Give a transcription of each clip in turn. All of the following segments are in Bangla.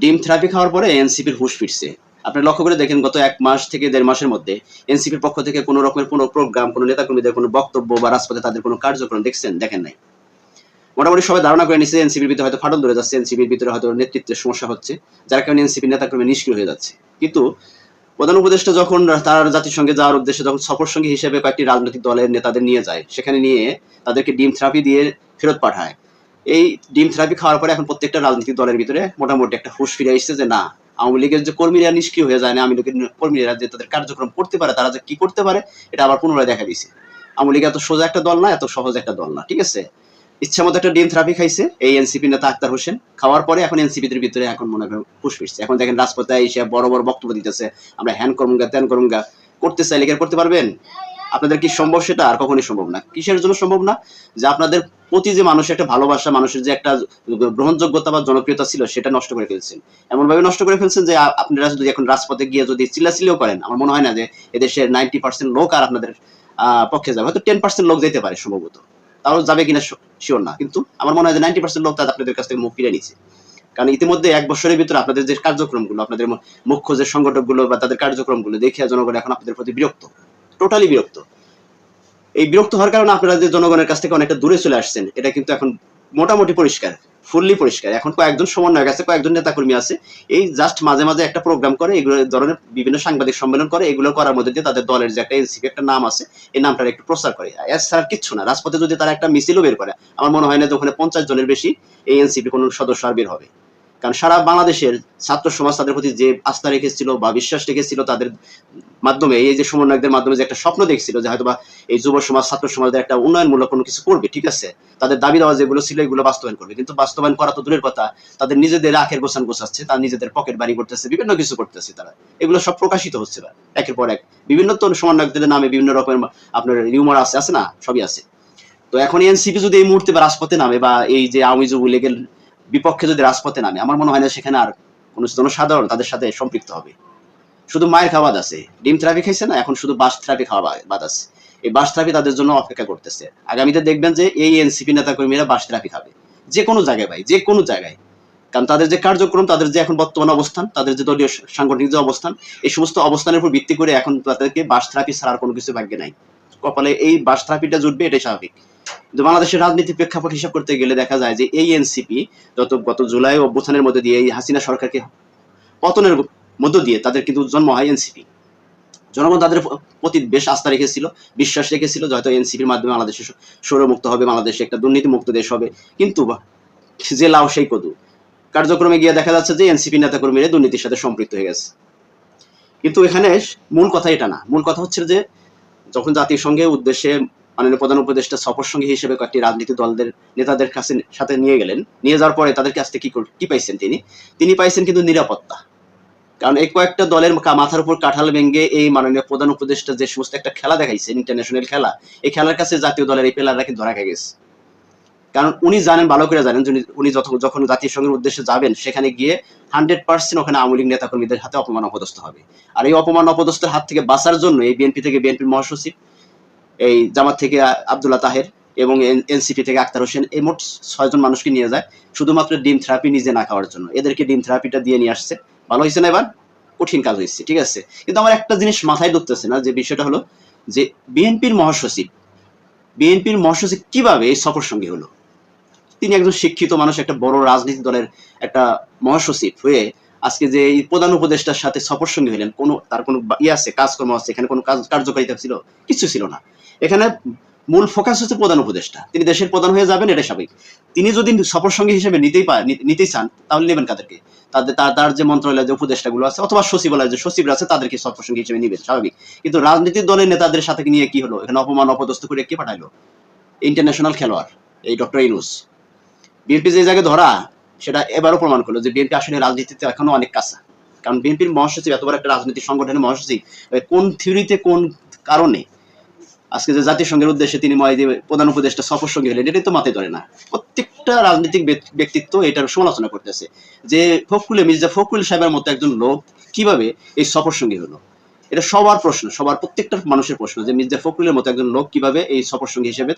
ডিম থেরাপি খাওয়ার পরে এনসিপির হুশ ফিরছে। আপনি লক্ষ্য করে দেখেন, গত এক মাস থেকে দেড় মাসের মধ্যে এনসিপির পক্ষ থেকে কোনো রকমের কোনো প্রোগ্রাম, কোনো নেতাকর্মীদের কোনো বক্তব্য বা রাজপথে তাদের কোনো কার্যক্রম দেখছেন, দেখেন নাই। মোটামুটি সবাই ধারণা করে নিচ্ছে এনসিপির ভিতরে হয়তো ফাটল ধরে যাচ্ছে, এনসিপির ভিতরে হয়তো নেতৃত্বের সমস্যা হচ্ছে, যার কারণে এনসিপি নেতাকর্মী নিষ্ক্রিয় হয়ে যাচ্ছে। কিন্তু প্রধান উপদেষ্টা যখন তার জাতিসংঘে যাওয়ার উদ্দেশ্যে যখন সফর সঙ্গী হিসেবে কয়েকটি রাজনৈতিক দলের নেতাদের নিয়ে যায়, সেখানে নিয়ে তাদেরকে ডিম থেরাপি দিয়ে ফেরত পাঠায়। এই ডিম থেরাপি খাওয়ার পরে এখন প্রত্যেকটা রাজনৈতিক দলের ভিতরে মোটামুটি একটা হুশ ফিরে এসেছে যে না, আওয়ামী লীগের যে কর্মীরা নিষ্ক্রিয় হয়ে যায় না, আওয়ামী লীগের কর্মীরা যে তাদের কার্যক্রম করতে পারে, তারা যে কি করতে পারে, এটা আবার পুনরায় দেখা দিয়েছে। আওয়ামী লীগ এত সোজা একটা দল না, এত সহজ একটা দল না, ঠিক আছে? ইচ্ছা মতো একটা ডিম থেরাপি খাইছে, এই এনসিপি নেতা আক্তার হোসেন। খাওয়ার পরে এখন এনসিপিদের ভিতরে এখন মনে করেন ফুস ফিরছে। এখন দেখেন রাজপথে এসে বড় বড় বক্তব্য দিতেছে, আমরা হ্যান করুঙ্গা ত্যান করুঙ্গা করতে চাইলে করতে পারবেন? আপনাদের কি সম্ভব সেটা? আর কখনই সম্ভব না। কিসের জন্য সম্ভব না? যে আপনাদের প্রতি যে মানুষের একটা ভালোবাসা, মানুষের যে একটা গ্রহণযোগ্যতা বা জনপ্রিয়তা ছিল, সেটা নষ্ট করে ফেলছেন। এমন ভাবে নষ্ট করে ফেলছেন যে আপনারা যদি এখন রাজপথে গিয়ে যদি চিল্লাচিল্লিও করেন, আমার মনে হয় না যে এদেশের নাইনটি পার্সেন্ট লোক আর আপনাদের পক্ষে যাবে। হয়তো টেন পার্সেন্ট লোক যেতে পারে সম্ভবত। তাও যাবে কিনা শিওর না। কিন্তু আমার মনে হয় যে নাইনটি পার্সেন্ট লোক তাদের আপনাদের কাছ থেকে মুখ ফিরে নিচ্ছে। কারণ ইতিমধ্যে এক বছরের ভিতরে আপনাদের যে কার্যক্রমগুলো, আপনাদের মুখ্য যে সংগঠকগুলো বা তাদের কার্যক্রমগুলো দেখে জনগণ এখন আপনাদের প্রতি বিরক্ত। টোটালি বিরক্ত। এই বিরক্ত হওয়ার কারণে আপনারা যে জনগণের কাছ থেকে অনেকটা দূরে চলে আসছেন, এটা কিন্তু এখন মোটামুটি পরিষ্কার ফুললি পরিষ্কার। এখন কয়েকজন সমন্বয়ক আছে, কয়েকজন নেতাকর্মী আছে, এই জাস্ট মাঝে মাঝে একটা প্রোগ্রাম করে, এগুলো ধরনের বিভিন্ন সাংবাদিক সম্মেলন করে, এগুলো করার মধ্যে দিয়ে তাদের দলের যে একটা এনসিপি একটা নাম আছে, এই নামটার একটু প্রচার করে। এছাড়া কিচ্ছু না। রাজপথে যদি তারা একটা মিছিলও বের করে, আমার মনে হয় না যে ওখানে পঞ্চাশ জনের বেশি এই এনসিপি কোনো সদস্য আর বের হবে। কারণ সারা বাংলাদেশের ছাত্র সমাজ তাদের প্রতি যে আস্থা রেখেছিল বা বিশ্বাস রেখেছিল, তাদের মাধ্যমে, এই যে সমন্বয়কদের মাধ্যমে যে একটা স্বপ্ন দেখছিল যে হয়তোবা এই যুব সমাজ, ছাত্র সমাজের একটা উন্নয়নমূলক কোনো কিছু করবে, ঠিক আছে? তাদের দাবি দেওয়া যেগুলো ছিল এগুলো বাস্তবায়ন করবে। কিন্তু বাস্তবায়ন করা তো দূরের কথা। তাদের নিজেদের আখের গোছান গোছাচ্ছে, তার নিজেদের পকেট বাড়ি করতেছে, বিভিন্ন কিছু করতেছে তারা। এগুলো সব প্রকাশিত হচ্ছে না একের পর এক। বিভিন্ন তো সমন্বয়কদের নামে বিভিন্ন রকমের আপনার রিউমার আছে আছে না? সবই আছে। তো এখন এনসিপি যদি এই মুহূর্তে বা রাজপথে নামে বা এই যে আওয়ামী যুব লীগের বিপক্ষে যদি রাজপথে নামে, আমার মনে হয় না সেখানে আর কোনো জনসাধারণ তাদের সাথে সম্পৃক্ত হবে। শুধু মায়ের খাওয়া বাদ আছে। ডিম থেরাপি খাইছে না, এখন শুধু বাস থেরাপি খাওয়া বাদ আছে। এই বাস থেরাপি তাদের জন্য অপেক্ষা করতেছে। আগামীতে দেখবেন যে এই এনসিপি নেতাকর্মীরা বাস থেরাপি খাবে। যে কোনো জায়গায় ভাই, যে কোনো জায়গায়। কারণ তাদের যে কার্যক্রম, তাদের যে এখন বর্তমান অবস্থান, তাদের যে দলীয় সাংগঠনিক যে অবস্থান, এই সমস্ত অবস্থানের উপর ভিত্তি করে এখন তাদেরকে বাস থেরাপি ছাড়ার কোনো কিছু ভাগ্যে নাই। কপালে এই বাস থেরাপিটা জুটবে, এটাই স্বাভাবিক। কিন্তু বাংলাদেশের রাজনীতির প্রেক্ষাপট হিসাব করতে গেলে দেখা যায় যে এই এনসিপি যত গত জুলাই অভ্যুত্থানের মধ্যে দিয়ে এই হাসিনা সরকারকে পতনের মধ্য দিয়ে তাদের কিন্তু জন্ম হয় এনসিপি। জনগণ তাদের প্রতি বেশ আস্থা রেখেছিল, বিশ্বাস রেখেছিল হয়তো এনসিপির মাধ্যমে বাংলাদেশে সৌরমুক্ত হবে, বাংলাদেশে একটা দুর্নীতি মুক্ত দেশ হবে। কিন্তু যে লাও সেই কদু। কার্যক্রমে গিয়ে দেখা যাচ্ছে যে এনসিপি নেতাকর্মীরা দুর্নীতির সাথে সম্পৃক্ত হয়ে গেছে। কিন্তু এখানে মূল কথা এটা না। মূল কথা হচ্ছে যে, যখন জাতিসংঘের উদ্দেশ্যে মাননীয় প্রধান উপদেষ্টা সফর সঙ্গী হিসেবে কয়েকটি রাজনীতি দলদের নেতাদের কাছে সাথে নিয়ে গেলেন, নিয়ে যাওয়ার পরে তাদের কাছ থেকে কি পাইছেন তিনি? তিনি পাইছেন কিন্তু নিরাপত্তা। কারণ এই কয়েকটা দলের মাথার উপর কাঁঠাল ভেঙে এই মাননীয় প্রধান উপদেষ্টা যে সমস্ত একটা খেলা দেখাইছে ইন্টারন্যাশনাল খেলা, এই খেলার কাছে জাতীয় দলের এই প্লেয়াররা কিন্তু ধরা খেয়ে গেছে। কারণ উনি জানেন, ভালো করে জানেন উনি- উনি যখন জাতীয় সংঘের উদ্দেশ্যে যাবেন, সেখানে গিয়ে হান্ড্রেড পার্সেন্ট ওখানে আওয়ামী লীগ নেতাকর্মীদের হাতে অপমান অপদস্থ হবে। আর এই অপমান অপদস্থের হাত থেকে বাঁচার জন্য এই বিএনপি থেকে বিএনপির মহাসচিব, এই জামাত থেকে আব্দুল্লাহ তাহের এবং এনসিপি থেকে আক্তার হোসেন, এই মোট ছয়জন মানুষকে নিয়ে যায়, শুধুমাত্র ডিম থেরাপি নিজে না খাওয়ার জন্য। এদেরকে ডিম থেরাপিটা দিয়ে নিয়ে আসছে। ভালো হয়েছে না এবার? কঠিন কাজ হয়েছে ঠিক আছে? কিন্তু আমার একটা জিনিস মাথায় ঢুকতেছে না, যে বিষয়টা হলো যে বিএনপির মহাসচিব বিএনপির মহাসচিব কীভাবে এই সফর সঙ্গী হলো? তিনি একজন শিক্ষিত মানুষ, একটা বড় রাজনীতি দলের একটা মহাসচিব হয়ে আজকে যে এই প্রধান উপদেষ্টার সাথে সফর সঙ্গী হলেন, কোনো, তার কোনো ইয়ে আছে, কাজকর্ম আছে, এখানে কোনো কাজ, কার্যকারিতা ছিল? কিছু ছিল না। এখানে মূল ফোকাস হচ্ছে প্রধান উপদেষ্টা। তিনি দেশের প্রধান হয়ে যাবেন এটা স্বাভাবিক। তিনি যদি সফর সঙ্গী হিসেবে নিতেই পারে নিতেই চান, তাহলে নেবেন কাদেরকে? তাদের, তার যে মন্ত্রণালয়ের যে উপদেষ্টাগুলো আছে, অথবা সচিবালয়ের যে সচিবরা আছে, তাদেরকে সফর সঙ্গী হিসেবে নিবেন, স্বাভাবিক। কিন্তু রাজনীতির দলের নেতাদের সাথে নিয়ে কি হলো? এখানে অপমান, অপদস্থ করে কে পাঠাইলো? ইন্টারন্যাশনাল খেলোয়াড়, এই ডক্টর ইনুস বিএনপি যে জায়গায় ধরা, সেটা এবারও প্রমাণ করল যে বিএনপি আসলে রাজনীতিতে এখনও অনেক কাঁচা। কারণ বিএনপির মহাসচিব এত বড় একটা রাজনৈতিক সংগঠনের মহাসচিব কোন থিওরিতে কোন কারণে আজকে যে জাতিসংঘের উদ্দেশ্যে তিনি প্রধান উপদেষ্টা সফর সঙ্গী হলেন, এটাই তো মাথায় ধরে না। প্রত্যেকটা রাজনৈতিক ব্যক্তিত্ব এটার সমালোচনা করতেছে। যে ফখরুল মির্জা ফখরুল সাহেবের মতো একজন লোক কীভাবে এই সফর সঙ্গী হলো? এটা সবার প্রশ্ন, সবার প্রত্যেকটা মানুষের প্রশ্ন যে মির্জা ফখরুলের মতো একজন লোক কীভাবে এই সফর সঙ্গী হিসেবে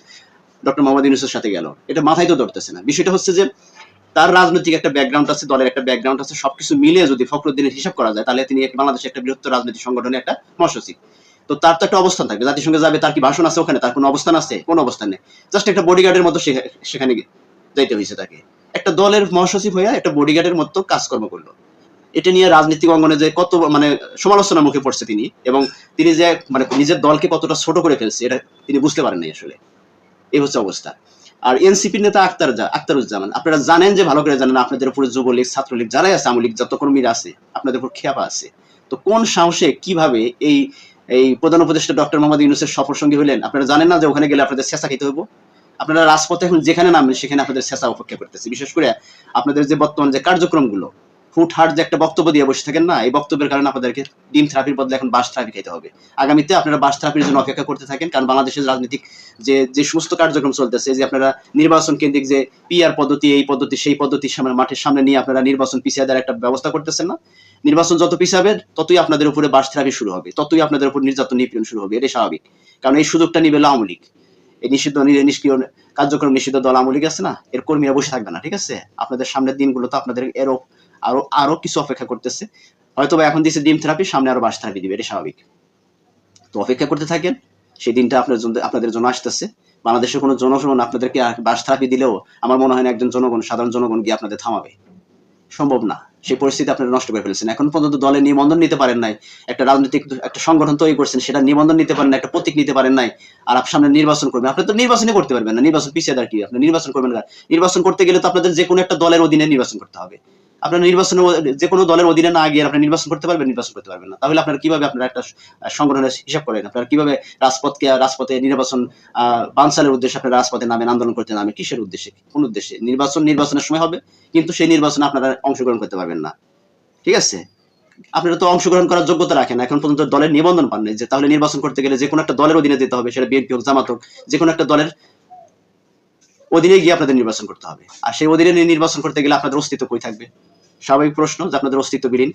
ডক্টর মোহাম্মদ ইউনুসের সাথে গেল? এটা মাথায় তো ধরতেছে না। বিষয়টা হচ্ছে যে তার রাজনৈতিক একটা ব্যাকগ্রাউন্ড আছে, দলের একটা ব্যাকগ্রাউন্ড আছে, সবকিছু মিলিয়ে যদি ফখরুদ্দিনের হিসাব করা যায়, তাহলে তিনি বাংলাদেশের একটা বৃহত্তর রাজনৈতিক সংগঠনের একটা মহাসচিব। তো তার তো একটা অবস্থান থাকবে। জাতিসংঘে যাবে, তার কি ভাষণ আছে ওখানে? তার কোনো অবস্থান আছে? কোনো অবস্থান নেই। জাস্ট একটা বডিগার্ডের মতো সেখানে যাইতে হয়েছে তাকে। একটা দলের মহাসচিব হয়ে একটা বডিগার্ডের মতো কাজকর্ম করল। এটা নিয়ে রাজনৈতিক অঙ্গনে যে কত মানে সমালোচনার মুখে পড়ছে তিনি এবং তিনি যে মানে নিজের দলকে কতটা ছোট করে ফেলছে, এটা তিনি বুঝতে পারেন নাই আসলে। এই হচ্ছে অবস্থা। আর এনসিপির নেতা আক্তার আক্তারুজ্জামান আপনারা জানেন যে ভালো করে জানেন, আপনাদের উপরে যুবলীগ, ছাত্রলীগ যারাই আছে আমলীগ যত কর্মীরা আছে, আপনাদের উপর খেপা আছে। তো কোন সাহসে কীভাবে এই এই প্রধান উপদেষ্টা ডক্টর মোহাম্মদ ইউনুসের সফর সঙ্গী হলেন। আপনারা জানেন না যে ওখানে গেলে আপনাদের শেষা খেতে হইব। আপনারা রাজপথে এখন যেখানে নামবেন, সেখানে আপনাদের শেষা অপেক্ষা করতেছে। বিশেষ করে আপনাদের যে বর্তমান যে কার্যক্রমগুলো হুটহাট যে একটা বক্তব্য দিয়ে বসে থাকেন না, এই বক্তব্যের কারণে আপনাদেরকে ডিম থেরাপির বদলে এখন বাস থেরাপি খেতে হবে। আগামীতে আপনারা বাস থেরাপির জন্য অপেক্ষা করতে থাকেন, কারণ বাংলাদেশের রাজনৈতিক যে যে সমস্ত কার্যক্রম চলতেছে, যে আপনারা নির্বাচন কেন্দ্রিক যে পিআর পদ্ধতি, এই পদ্ধতি, সেই পদ্ধতি সামনে, মাঠের সামনে নিয়ে আপনারা নির্বাচন পিছিয়ে দেওয়ার একটা ব্যবস্থা করতেছেন না। নির্বাচন যত পিছাবে, ততই আপনাদের উপরে বাস থেরাপি শুরু হবে, ততই আপনাদের উপর নির্যাতন নিপীড়ন শুরু হবে, এটাই স্বাভাবিক। কারণ এই সুযোগটা নিবে আওয়ামী লীগ। এই নিষিদ্ধ নিষ্ক্রিয় কার্যক্রম, নিষিদ্ধ দল আওয়ামী লীগ আছে না, এর কর্মীরা বসে থাকবে না, ঠিক আছে? আপনাদের সামনের দিনগুলো তো আপনাদের এরও আরও আরও কিছু অপেক্ষা করতেছে। হয়তো বা এখন দিচ্ছে ডিম থেরাপি সামনে আরও বাস থেরাপি দিবে এটা স্বাভাবিক। তো অপেক্ষা করতে থাকেন, সেই দিনটা আপনার জন্য, আপনাদের জন্য আসতেছে। বাংলাদেশের কোনো জনগণ আপনাদেরকে বাস থেরাপি দিলেও আমার মনে হয় না একজন জনগণ, সাধারণ জনগণ গিয়ে আপনাদের থামাবে। সম্ভব না। সেই পরিস্থিতি আপনারা নষ্ট করে ফেলেছেন। এখন পর্যন্ত দলে নিবন্ধন নিতে পারেন নাই, একটা রাজনৈতিক একটা সংগঠন তৈরি করছেন, সেটা নিবন্ধন নিতে পারেন না একটা প্রতীক নিতে পারেন নাই, আর আপনার সামনে নির্বাচন করবেন। আপনি তো নির্বাচনই করতে পারবেন না, নির্বাচন পিছিয়ে কি? আপনি নির্বাচন করবেন না। নির্বাচন করতে গেলে তো আপনাদের যে কোনো একটা দলের অধীনে নির্বাচন করতে হবে। আপনার নির্বাচনের অ- যে কোনো দলের অধীনে না গিয়ে আপনি নির্বাচন করতে পারবেন নির্বাচন করতে পারবেন না। তাহলে আপনারা কীভাবে আপনারা একটা সংগঠনের হিসাব করেন? আপনারা কীভাবে রাজপথকে রাজপথে নির্বাচন আহ, বানচালের উদ্দেশ্যে আপনারা রাজপথে নামেন আন্দোলন করতে নামেন? কিসের উদ্দেশ্যে? কোন উদ্দেশ্যে? নির্বাচন নির্বাচনের সময় হবে কিন্তু সেই নির্বাচনে আপনারা অংশগ্রহণ করতে পারবেন না। ঠিক আছে? আপনারা তো অংশগ্রহণ করার যোগ্যতা রাখেন এখন পর্যন্ত দলের নিবন্ধন পান নাই যে তাহলে নির্বাচন করতে গেলে যে কোনো একটা দলের অধীনে যেতে হবে সেটা বিএনপি হোক জামাত হোক যে কোনো একটা দলের অধীনে গিয়ে আপনাদের নির্বাচন করতে হবে। আর সেই অধীনে নির্বাচন করতে গেলে আপনাদের অস্তিত্ব কই থাকবে? স্বাভাবিক প্রশ্ন যে আপনাদের অস্তিত্ব বিলীন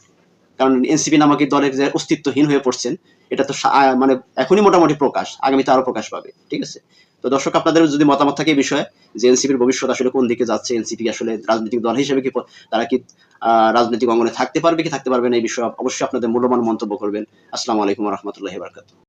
কারণ এনসিপি নামক দলের যে অস্তিত্বহীন হয়ে পড়ছেন, এটা তো মানে এখনই মোটামুটি প্রকাশ, আগামীতে আরও প্রকাশ পাবে, ঠিক আছে? তো দর্শক, আপনাদের যদি মতামত থাকে এই বিষয়ে, যে এনসিপির ভবিষ্যৎ আসলে কোন দিকে যাচ্ছে, এনসিপি আসলে রাজনৈতিক দল হিসেবে কি তারা কি রাজনৈতিক অঙ্গনে থাকতে পারবে কি থাকতে পারবে না, এই বিষয়ে অবশ্যই আপনাদের মূল্যবান মন্তব্য করবেন। আসসালামু আলাইকুম রহমতুল্লাহ বারকাত